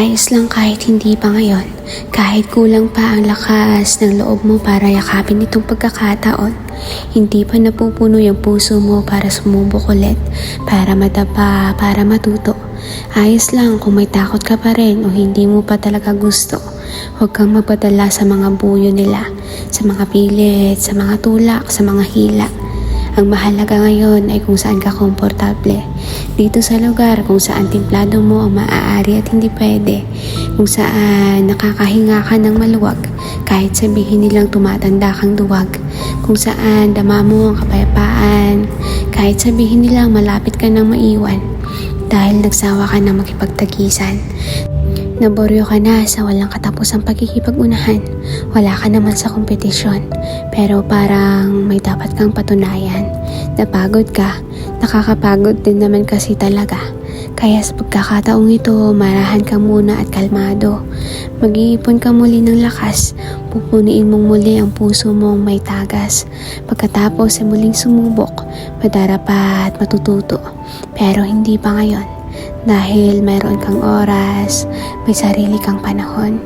Ayos lang kahit hindi pa ngayon. Kahit kulang pa ang lakas ng loob mo para yakapin itong pagkakataon. Hindi pa napupuno yung puso mo para sumubok ulit. Para matapa, para matuto. Ayos lang kung may takot ka pa rin o hindi mo pa talaga gusto. Huwag kang magpadala sa mga buyo nila. Sa mga pilit, sa mga tulak, sa mga hila. Ang mahalaga ngayon ay kung saan ka komportable. Dito sa lugar kung saan timplado mo ang maaari at hindi pwede. Kung saan nakakahinga ka ng maluwag kahit sabihin nilang tumatanda kang duwag. Kung saan dama mo ang kapayapaan kahit sabihin nilang malapit ka nang maiwan. Dahil nagsawa ka na makipagtagisan. Naboryo ka na sa walang katapusang pagkikipag-unahan. Wala ka naman sa kompetisyon. Pero parang may dapat kang patunayan. Napagod ka. Nakakapagod din naman kasi talaga. Kaya sa pagkakataong ito, marahan ka muna at kalmado. Mag-iipon ka muli ng lakas. Pupuniin mong muli ang puso mong may tagas. Pagkatapos ay muling sumubok, madarapa at matututo. Pero hindi pa ngayon dahil mayroon kang oras, may sarili kang panahon.